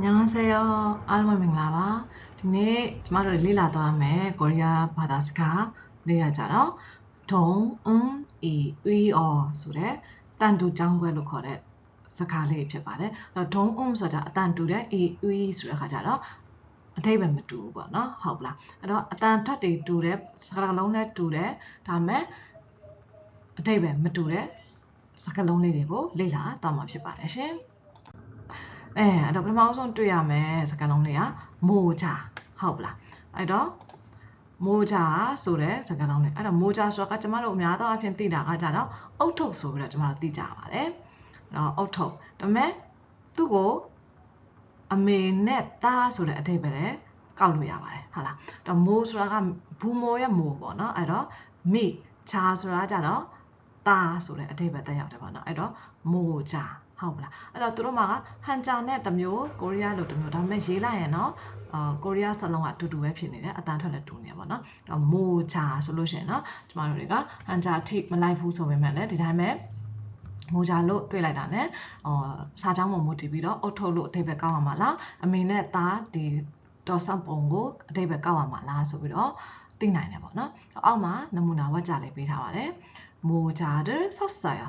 ညာဆရာအားလုံးမင်္ဂလာပါဒီနေ့ကျမတို့လေ့လာသွားမယ်ကိုရီးယားဘာသာစကားလေ့ရကြတော့ဒုံအင်းအီအီအောဆိုတဲ့တန်တူចောင်းခွဲလို့ခေါ်တဲ့စကားလေးဖြစ်ပါတယ်အဲတော့ဒုံအုံဆိုတာအတန်တူတဲ့အီအီဆိုတဲ့အခါကျတော့အတိတ်ပဲမတူဘူးပေါ့နော်ဟုတ်လားအဲ့တော့အတန်ထက်တွေတူတဲ့စကားလုံးလည်းတူတယ်ဒါပေမဲ့အတိတ်ပဲမတူတဲ့စကားလုံးလေးတွေကိုလေ့လာသွားမှာဖြစ်ပါတယ်ရှင် အဲအဲ့တော့ပထမဆုံးတွေ့ရမယ်စကားလုံးတွေကမိုချာဟုတ်ပလားအဲ့တော့မိုချာဆိုတဲ့စကားလုံးတွေအဲ့တော့မိုချာဆိုတာကကျမတို့အများသောအားဖြင့်သိတာကကြတော့အုတ်ထုတ်ဆိုပြီးတော့ကျမတို့သိကြပါတယ်အဲ့တော့အုတ်ထုတ်ဒါပေမဲ့သူ့ကိုအမေနဲ့သားဆိုတဲ့အဓိပ္ပာယ်နဲ့ကောက်လို့ရပါတယ်ဟုတ်လားအဲ့တော့မိုးဆိုတာကဘူးမိုးရဲ့မိုးပေါ့နော်အဲ့တော့မိချာဆိုတာကြတော့သားဆိုတဲ့အဓိပ္ပာယ်တက်ရောက်တယ်ပေါ့နော်အဲ့တော့မိုးချာ ဟုတ်လားအဲ့တော့သူတို့မှာဟန်ဂျာနဲ့တမျိုးကိုရီးယားလိုတမျိုးဒါပေမဲ့ရေးလိုက်ရင်တော့အာကိုရီးယားဆလုံးကအတူတူပဲဖြစ်နေတယ်အတန်းထွက်လည်းတူနေပါတော့အဲ့တော့မိုဂျာဆိုလို့ရှိရင်တော့ကျမတို့တွေကဟန်ဂျာထိမလိုက်ဘူးဆိုပေမဲ့လည်းဒီတိုင်းပဲမိုဂျာလို့တွေ့လိုက်တာ ਨੇ အော်စာချောင်းပေါ်မူတည်ပြီးတော့အုတ်ထုတ်လို့အတိတ်ပဲကောက်ရမှာလားအမေနဲ့သားဒီတော်ဆောင်ပုံကိုအတိတ်ပဲကောက်ရမှာလားဆိုပြီးတော့သိနိုင်တယ်ပေါ့နော်အောက်မှာနမူနာဝတ်ကြလေးပေးထားပါတယ်မိုဂျာဒ်ဆော့ဆာယာ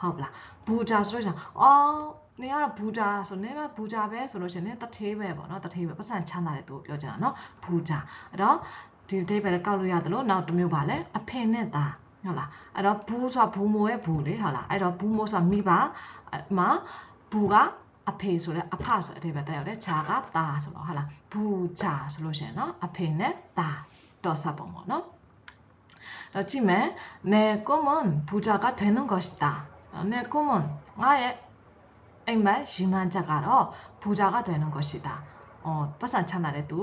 ဟုတ်ပလားဘူတာဆိုလို့ရှိရင်အော်နေရတော့ဘူတာဆိုနေမှာဘူတာပဲဆိုလို့ရှိရင်လည်းတထေးပဲပေါ့နော်တထေးပဲပတ်စံချမ်းသာတယ်သူပြောကြတာနော်ဘူတာအဲ့တော့ဒီဒိဗယ်လည်းကောက်လို့ရတယ်လို့နောက်တစ်မျိုးပါလဲအဖေနဲ့သားဟုတ်လားအဲ့တော့ဘူးဆိုတာဘူးမိုးရဲ့ဘူးလေဟုတ်လားအဲ့တော့ဘူးမိုးဆိုတာမိပါမဘူးကအဖေဆိုလဲအဖဆိုတဲ့အဓိပ္ပာယ်တက်ရောက်တယ်ဂျာကတာဆိုတော့ဟုတ်လားဘူးဂျာဆိုလို့ရှိရင်နော်အဖေနဲ့တာတော့စပ်ပုံပေါ့နော်တော့ကြည့်မယ်네 꿈은 부자가 되는 것이다 내 꿈은 나의အိမ်မက်ရီမန်းချက်ကတော့ဘူဂျာက되는 것이다 어ပတ်စံချမ်းသာတဲ့သူ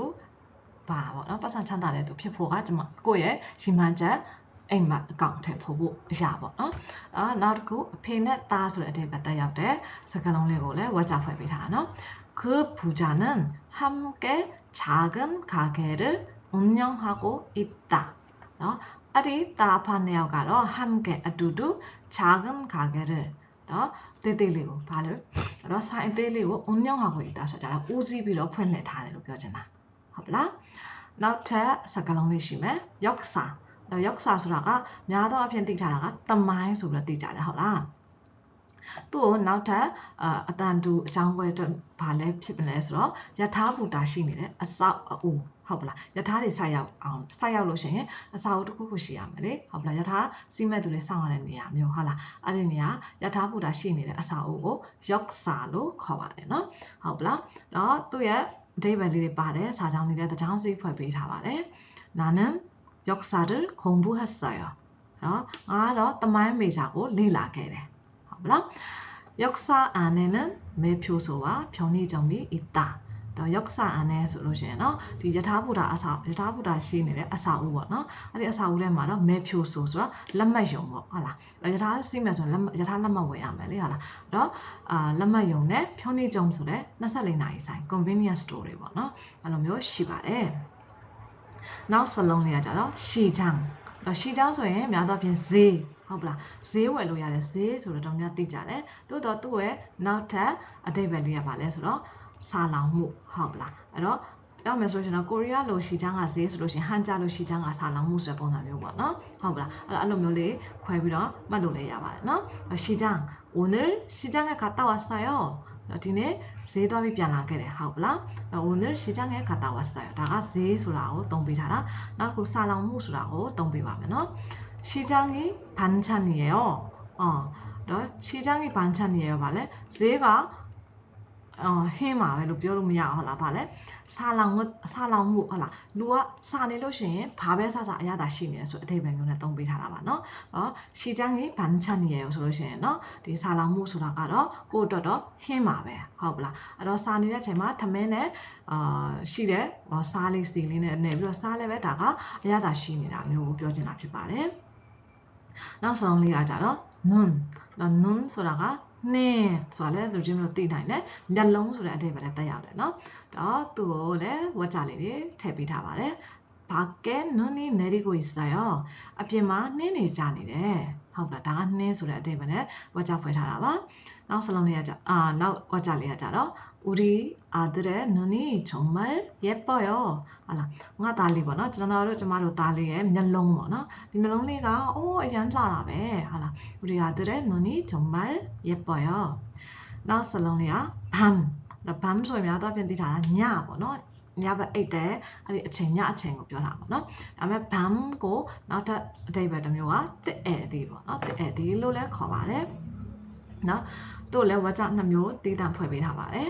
ပါပေါ့နော်ပတ်စံချမ်းသာတဲ့သူဖြစ်ဖို့ကကျွန်မကိုယ့်ရဲ့ရီမန်းချက်အိမ်မက်အကောင့်ထဲပို့ဖို့အရာပေါ့နော်အာနောက်တစ်ခုအဖေနဲ့သားဆိုတဲ့အဓိပ္ပာယ်တက်ရောက်တဲ့စကားလုံးလေးကိုလည်းဝါကြဖွဲ့ပေးထားတာနော်그 부자는 함께 작은 가게를 운영하고 있다 နော် အဲ့ဒီတာဖာနှစ်ယောက်ကတော့ဟမ်ကဲအတူတူချာဂမ်ခါခဲ့တယ်နော်တေးသေးလေးကိုဘာလို့အဲ့တော့ဆိုင်သေးလေးကိုအုံညောင်းဟာကိုတာဆိုကြတော့ဦးစီးပြီးတော့ဖွင့်လှစ်ထားတယ်လို့ပြောချင်တာဟုတ်ပလားနောက်ထပ်စကားလုံးလေးရှိမယ်ယောက်ဆာတော့ယောက်ဆာဆိုတာကများသောအားဖြင့်သိထားတာကတမိုင်းဆိုပြီးတော့သိကြတယ်ဟုတ်လား သူ့ကိုနောက်ထပ်အတန်တူအကြောင်းပွဲအတွက်ဘာလဲဖြစ်မလဲဆိုတော့ယထာဘူတာရှိနေတယ်အဆောက်အဦဟုတ်ပလားယထာတွေဆက်ရောက်အောင်ဆက်ရောက်လို့ရှိရင်အစာအုပ်တစ်ခုခုရှိရမယ်လေဟုတ်ပလားယထာစီးမဲ့သူတွေစောင့်ရတဲ့နေရာမျိုးဟုတ်လားအဲ့ဒီနေရာယထာဘူတာရှိနေတဲ့အစာအုပ်ကိုယောက်စာလို့ခေါ်ပါတယ်နော်ဟုတ်ပလားတော့သူ့ရဲ့အဓိပ္ပာယ်လေးတွေပါတယ်စာကြောင်းလေးလည်းတစ်ကြောင်းစီဖွဲ့ပေးထားပါတယ်နာနံယောက်စာဒ်ခုံဘူဟဆာယာနော်ငါတော့တမိုင်းမေဂျာကိုလေ့လာခဲ့တယ် ဟုတ်ပလား역사 안에는 매표소와 편의점이 있다. တော့역사 안에 ဆိုလို့ရှိရင်เนาะဒီယထာဘုဒ္ဓအစာယထာဘုဒ္ဓရှိနေတဲ့အစာဦးပေါ့เนาะအဲ့ဒီအစာဦးထဲမှာတော့မဲဖြိုဆိုဆိုတော့လက်မှတ်ယုံပေါ့ဟုတ်လားယထာစီးမယ်ဆိုရင်လက်ယထာလက်မှတ်ဝယ်ရမယ်လေဟုတ်လားအဲ့တော့အာလက်မှတ်ယုံနဲ့ဖြုံးနေကြုံဆိုတဲ့24နာရီဆိုင် convenience store တွေပေါ့เนาะအဲ့လိုမျိုးရှိပါတယ်နောက်စလုံးလေးကကြတော့ရှီချောင်းတော့ရှီချောင်းဆိုရင်များသောအားဖြင့်ဈေး ဟုတ်ပလားဈေးဝယ်လို့ရတယ်ဈေးဆိုတော့တော့များသိကြတယ်တိုးတော့သူ့ရဲ့နောက်ထပ်အတိတ်ပဲလေးရပါလဲဆိုတော့စာလောင်မှုဟုတ်ပလားအဲ့တော့ပြောမယ်ဆိုရင်တော့ကိုရီးယားလိုရှီချမ်းကဈေးဆိုလို့ရှိရင်ဟန်ဂျာလိုရှီချမ်းကစာလောင်မှုဆိုတဲ့ပုံစံမျိုးပေါ့နော်ဟုတ်ပလားအဲ့အဲ့လိုမျိုးလေးခွဲပြီးတော့မှတ်လို့လည်းရပါတယ်နော်ရှီချမ်း 오늘 시장에 갔다 왔어요 ဒီနေ့ဈေးသွားပြီးပြန်လာခဲ့တယ်ဟုတ်ပလား 오늘 시장에 갔다 왔어요 ဒါကဈေးဆိုတာကိုသုံးပေးထားတာနောက်တစ်ခုစာလောင်မှုဆိုတာကိုသုံးပေးပါမယ်နော် 시장이 반찬이에 요. 어, 너 시장이 반찬이에 요. 말 해. 제가 어, 해마 왜 료로미야 하라 말 해. 사랑 사랑무 하 라. 누가 사내로신 밥에 사자 아야 다시 네. 그래서 대변문에 똥비 달아 봐. 너. 어, 시장이 반찬이에 요. 그러시 네. 너. 이 사랑무 소라가로 꼬더더 해마 왜. 하블 라. 그래서 사내네 제마 담에네 어, 시래 뭐 사리 스틸리네 네. 그래서 사래 왜다가 아야 다시네 라. 이거 ပြောချင်တာဖြစ်ပါတယ် နောက်ဆုံးလေးကကြတော့ nun နော် nun ဆိုတာကနေဆိုတာလည်းလူချင်းမျိုးသိနိုင်တယ်မျက်လုံးဆိုတဲ့အဓိပ္ပာယ်လည်းတက်ရောက်တယ်เนาะဒါသူ့ကိုလည်းဝါကြလေးတွေထည့်ပေးထားပါတယ်ဘာကဲနုန်နီနေရီကိုစာရောအပြင်မှာနှင်းနေကြနေတယ်ဟုတ်လားဒါကနှင်းဆိုတဲ့အတိတ်ပဲနဲ့ဝါကြဖွဲထားတာပါနောက်စလုံးလေးကကြအာနောက်ဝါကြလေးကကြတော့ 우리아들의눈이정말예뻐요ဟာလားငါသားလေးပေါ့နော်ကျွန်တော်တို့ကျမတို့သားလေးရဲ့မျက်လုံးပေါ့နော်ဒီမျက်လုံးလေးကအိုးအရန်လှတာပဲဟာလား우리아들의눈이정말예뻐요နောက်စလုံးလေးက bam bam ဆိုရင်များတော့ပြင်သိထားတာညပေါ့နော်ညဘက်အိတ်တယ်အဲ့ဒီအချိန်ညအချိန်ကိုပြောတာပေါ့နော်ဒါပေမဲ့ bam ကိုနောက်ထပ်အတိတ်ပဲတစ်မျိုးကတစ်ဧည့်သည်ပေါ့နော်တစ်ဧည့်သည်လို့လည်းခေါ်ပါတယ်နော်သူ့လည်းဝါကြနှစ်မျိုးတည်တံ့ဖွဲ့ပေးထားပါတယ်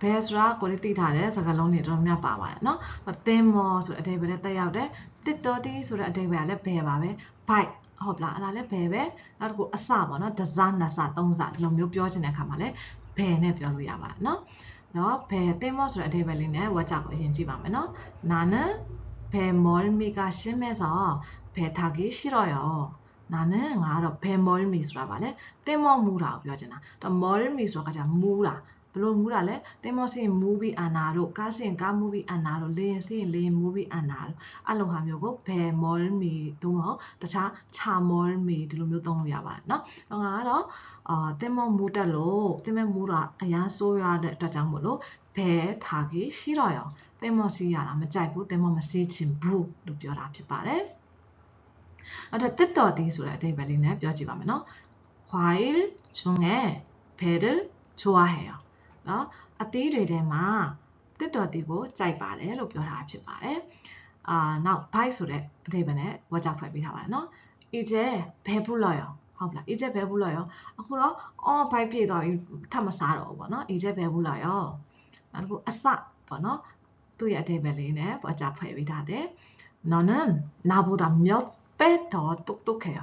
ဘယ်ဆိုတာကိုလည်းသိထားတဲ့စကားလုံးတွေတော်တော်များပါပါတယ်နော်တင်းမောဆိုတဲ့အဓိပ္ပာယ်နဲ့တက်ရောက်တဲ့တစ်တော်တီးဆိုတဲ့အဓိပ္ပာယ်ကလည်းဘယ်ပါပဲ bike ဟုတ်လားအဲ့ဒါလည်းဘယ်ပဲနောက်တစ်ခုအစပေါ့နော်ဒဇနစသုံးစဒီလိုမျိုးပြောချင်တဲ့အခါမှာလည်းဘယ်နဲ့ပြောလို့ရပါတယ်နော်နော်ဘယ်တင်းမောဆိုတဲ့အဓိပ္ပာယ်လေးနဲ့ဝါကြကိုအရင်ကြည့်ပါမယ်နော်နာနဘယ်မောလ်မီကရှင်းမဲ့ဆိုဘယ်ထာကြီးရှိတော့ရောနာနဲ့ငါကတော့ဘယ်မောလ်မီဆိုတာပါလေတင်းမောမူတာကိုပြောချင်တာတော့မောလ်မီဆိုတာကကြာမူတာ ဘလို့မူတာလဲတင်မောစင်မူပြီးအန်နာတို့ကားစင်ကားမူပြီးအန်နာတို့လေရင်စင်လေရင်မူပြီးအန်နာတို့အဲ့လိုဟာမျိုးကိုဘယ်မော်မီသို့မဟုတ်တခြားချာမော်မီဒီလိုမျိုးသုံးလို့ရပါတယ်เนาะတော့ငါကတော့အာတင်မောမူတက်လို့တင်မေမူတာအရန်ဆိုးရတဲ့အတွက်ကြောင့်မို့လို့ဘယ်ထားကြီးရှိတော့ရောတင်မောစီရတာမကြိုက်ဘူးတင်မောမစီချင်ဘူးလို့ပြောတာဖြစ်ပါတယ်နောက်ထပ်တစ်တော်တီးဆိုတဲ့အဓိပ္ပာယ်လေးနဲ့ပြောကြည့်ပါမယ်နော်။과일중에배를좋아해요 ။ နော်အသီးတွေထဲမှာတစ်တော်တီးကိုကြိုက်ပါတယ်လို့ပြောထားဖြစ်ပါတယ်။အာနောက် bite ဆိုတဲ့အဓိပ္ပာယ်နဲ့ဝါကြဖွဲ့ပေးထားပါတယ်နော်။ 이제배불러요 ။ဟုတ်လား။ 이제 배불러요 ။အခုတော့အော် bite ပြည့်သွားပြီထပ်မစားတော့ဘူးပေါ့နော်။ 이제 배불러요 ။နောက်တစ်ခုအစပေါ့နော်။သူ့ရဲ့အဓိပ္ပာယ်လေးနဲ့ဝါကြဖွဲ့ပေးထားတယ်။ 너는나보다몇ပဲ더 똑똑해요.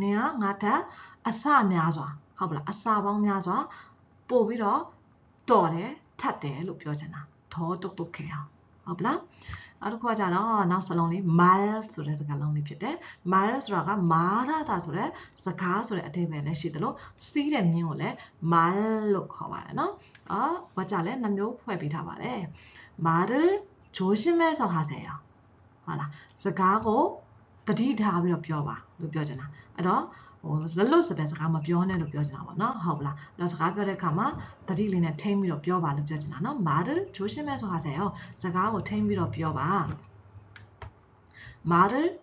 နင်ကငါထက်အစများစွာဟုတ်ပလားအစပေါင်းများစွာပို့ပြီးတော့ တော်တယ်ထပ်တယ်လို့ပြောချင်တာ더 똑똑해요. ဟုတ်ပလားနောက်တစ်ခုကကြတော့နောက်စလုံးလေး mile ဆိုတဲ့စကားလုံးလေးဖြစ်တယ် mile ဆိုတာကမာရတာဆိုတဲ့စကားဆိုတဲ့အဓိပ္ပာယ်လည်းရှိသလိုစီးတဲ့မြင်းကိုလည်း mile လို့ခေါ်ပါတယ်နော်အော်ဘာကြလဲနှမျိုးဖွဲ့ပေးထားပါတယ်말을조심해서하세요ဟုတ်လားစကားကိုတတိထားပြီးတော့ပြောပါလို့ပြောချင်တာအဲ့တော့ ဟိုဇလွတ်စပယ်စကားမပြောနဲ့လို့ပြောချင်တာပေါ့နော်ဟုတ်လားအဲ့တော့စကားပြောတဲ့အခါမှာတတိလေးနဲ့ထိမ့်ပြီးတော့ပြောပါလို့ပြောချင်တာနော်말을조심해서하세요စကားကိုထိမ့်ပြီးတော့ပြောပါ말을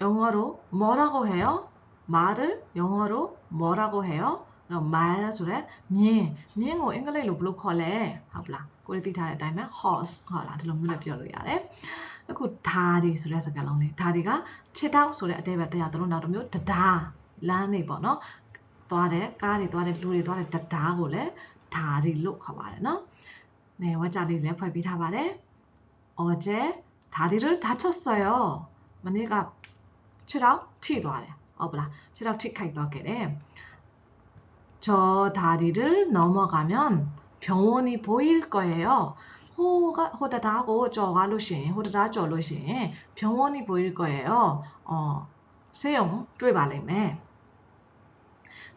영어로 뭐라고 해요? 말을 영어로 뭐라고 해요? တော့ mile ဆိုတဲ့မြင်းမြင်းကိုအင်္ဂလိပ်လိုဘယ်လိုခေါ်လဲဟုတ်ပလားကိုယ်သိထားတဲ့အတိုင်းပဲ horse ဟုတ်လားဒီလိုမျိုးလည်းပြောလို့ရတယ် အခုဓာဒီဆိုတဲ့စကားလုံးလေးဓာဒီကခြေထောက်ဆိုတဲ့အတိတ်ပဲတရားသလုံးနောက်တစ်မျိုးတဒါလမ်းနေပေါ့နော်သွားတယ်ကားတွေသွားတယ်လူတွေသွားတယ်တဒါကိုလည်းဓာဒီလို့ခေါ်ပါတယ်နော်네ဝါကြလေးလည်းဖွဲ့ပေးထားပါတယ်어제다리를다쳤어요မနေ့ကခြေထောက်ထိသွားတယ်ဟုတ်ပလားခြေထောက်ထိခိုက်သွားခဲ့တယ်저 다리를 넘어가면 병원이 보일 거예요. 호가 호다 다고 저 와로신 호다 다저 로신 병원이 보일 거예요. 어, 세용 쪼이 발음에.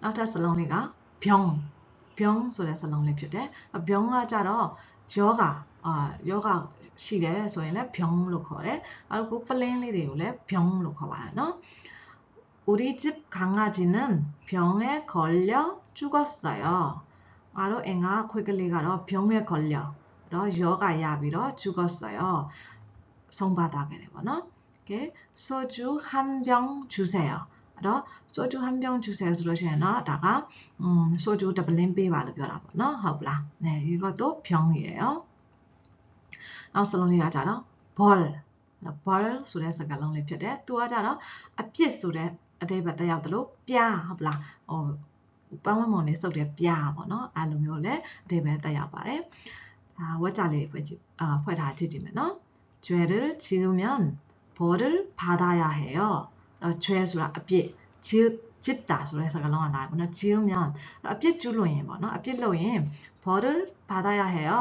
나타 살롱리가 병, 병 소리 살롱리 표대. 병아 자러 여가 아, 여가 시대 소리는 병로 거래. 그리고 플레인리데요 병로 거봐요. 너? 우리 집 강아지는 병에 걸려 죽었어요. 바로 앵아 코글리가로 병에 걸려 러 တော့ယောဂရပြီးတော့죽었어요ဆုံးပါသွားခဲ့တယ်ပေါ့နော်ကဲ soju 한 병 주세요 အဲ့တော့ soju 한 병 주세요 ဆိုလို့ရှိရင်တော့ဒါက음 soju တပလင်းပေးပါလို့ပြောတာပေါ့နော်ဟုတ်ပလား네 이것도 병이에요နောက်စလုံးလေးကကြတော့ ball ball ဆိုတဲ့စကားလုံးလေးဖြစ်တယ်သူကကြတော့အပြစ်ဆိုတဲ့အတိတ်ဘက်တက်ရောက်တယ်လို့ပြားဟုတ်ပလားဟိုပန်းဝန်းမုံလေးစုပ်တဲ့ပြားပေါ့နော်အဲ့လိုမျိုးလေအတိတ်ဘက်တက်ရောက်ပါတယ် ဒါဝက်ကြလေးဖွဲ့ကြည့်အာဖွဲ့ထားကြည့်ကြည့်မယ်နော်죄를 지으면 벌을 받아야 해요. 어, 죄ဆိုတာအပြစ်지짓다ဆိုတဲ့စကားလုံးကလာပေါ့နော်. 지으면 အပြစ်ကျူးလွန်ရင်ပေါ့နော်. အပြစ်လုပ်ရင် 벌을 받아야 해요.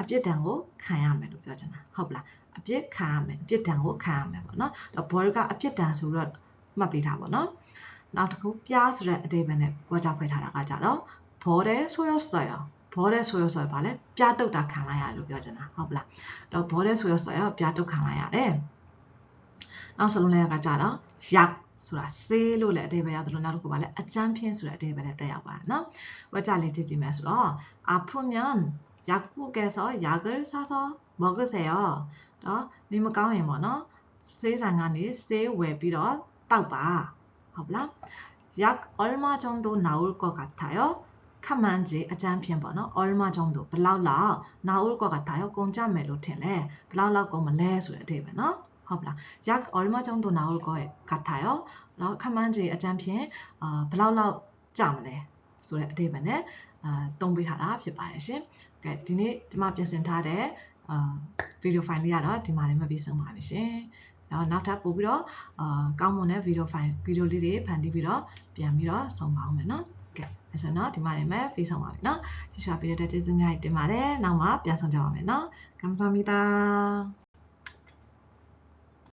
အပြစ်ဒဏ်ကိုခံရမယ်လို့ပြောချင်တာဟုတ်ပလားအပြစ်ခံရမယ်အပြစ်ဒဏ်ကိုခံရမယ်ပေါ့နော်တော့ ball ကအပြစ်ဒဏ်ဆိုတော့မှတ်ပေးထားပေါ့နော်နောက်တစ်ခုပြားဆိုတဲ့အတိတ်ပဲနဲ့ဝါကြဖွဲ့ထားတာကကြတော့ ball에 쏘였어요 ball에 쏘였어요ဗာလဲပြားတုတ်တာခံလိုက်ရတယ်လို့ပြောချင်တာဟုတ်ပလားတော့ ball에 쏘였어요 ပြားတုတ်ခံလိုက်ရတယ်နောက်စလုံးလေးကကြတော့ 약ဆိုတာဆေးလို့လည်းအတိတ်ပဲရတယ်လို့နောက်တစ်ခုပါလဲအကျန်းဖြင်းဆိုတဲ့အတိတ်ပဲလည်းတက်ရောက်ပါတယ်နော်ဝါကြလေးကြည့်ကြည့်မယ်ဆိုတော့ 아프면 약국에서 약을 사서 먹으세요. တော့နေမကောင်းရင်ပေါ့နော်ဆေးဆိုင်ကနေဆေးဝယ်ပြီးတော့တောက်ပါဟုတ်ပလား약 얼마 정도 나올 것 같아요? ခမှန်ကြီးအကျန်းဖြင့်ပေါ့နော် 얼마 정도 ဘယ်လောက်လောက် 나올 것 같아요? ကုန်ကြမယ်လို့ထင်လဲဘယ်လောက်လောက်ကုန်မလဲဆိုတဲ့အဓိပ္ပာယ်နော်ဟုတ်ပလား약 얼마 정도 나올 것 같아요? တော့ခမှန်ကြီးအကျန်းဖြင့်အာဘယ်လောက်လောက်ကြမလဲဆိုတဲ့အဓိပ္ပာယ်နဲ့အာသုံးပေးထားတာဖြစ်ပါတယ်ရှင်။ကဲဒီနေ့ဒီမှာပြင်ဆင်ထားတဲ့အာဗီဒီယိုဖိုင်လေးကတော့ဒီမှာလည်းမပြီးဆုံးပါပြီရှင်။နောက်နောက်ထပ်ပို့ပြီးတော့အာကောင်းမွန်တဲ့ဗီဒီယိုဖိုင်ဗီဒီယိုလေးတွေဖန်တီးပြီးတော့ပြန်ပြီးတော့ဆုံးပါအောင်မယ်နော်။ကဲ အဲဆိုတော့ဒီမှာလည်းမယ်ပြီးဆုံးပါပြီเนาะဒီရှာပြီးတဲ့ကျေးဇူးများကြီးတင်ပါတယ်နောက်မှပြန်ဆောင်ကြပါမယ်เนาะကမ္ဘာမီတာ